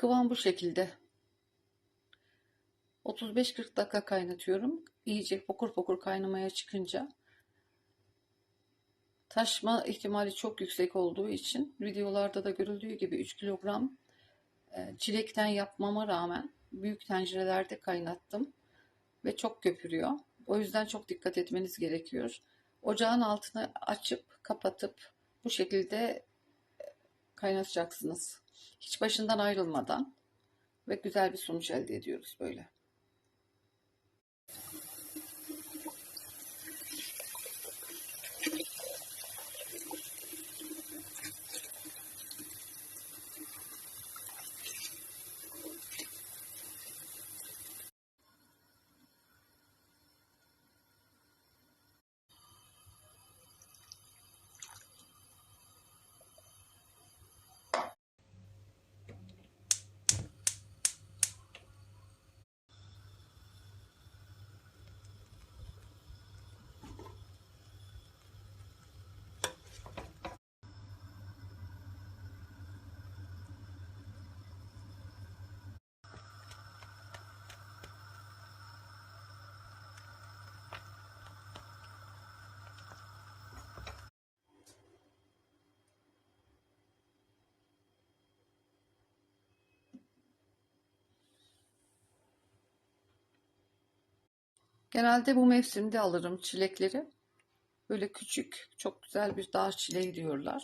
Kıvam bu şekilde. 35-40 dakika kaynatıyorum. İyice fokur fokur kaynamaya çıkınca taşma ihtimali çok yüksek olduğu için videolarda da görüldüğü gibi 3 kilogram e, çilekten yapmama rağmen büyük tencerelerde kaynattım ve çok köpürüyor. O yüzden çok dikkat etmeniz gerekiyor. Ocağın altını açıp kapatıp bu şekilde kaynatacaksınız. Hiç başından ayrılmadan ve güzel bir sonuç elde ediyoruz böyle. Genelde bu mevsimde alırım çilekleri. Böyle küçük, çok güzel bir dağ çileği diyorlar.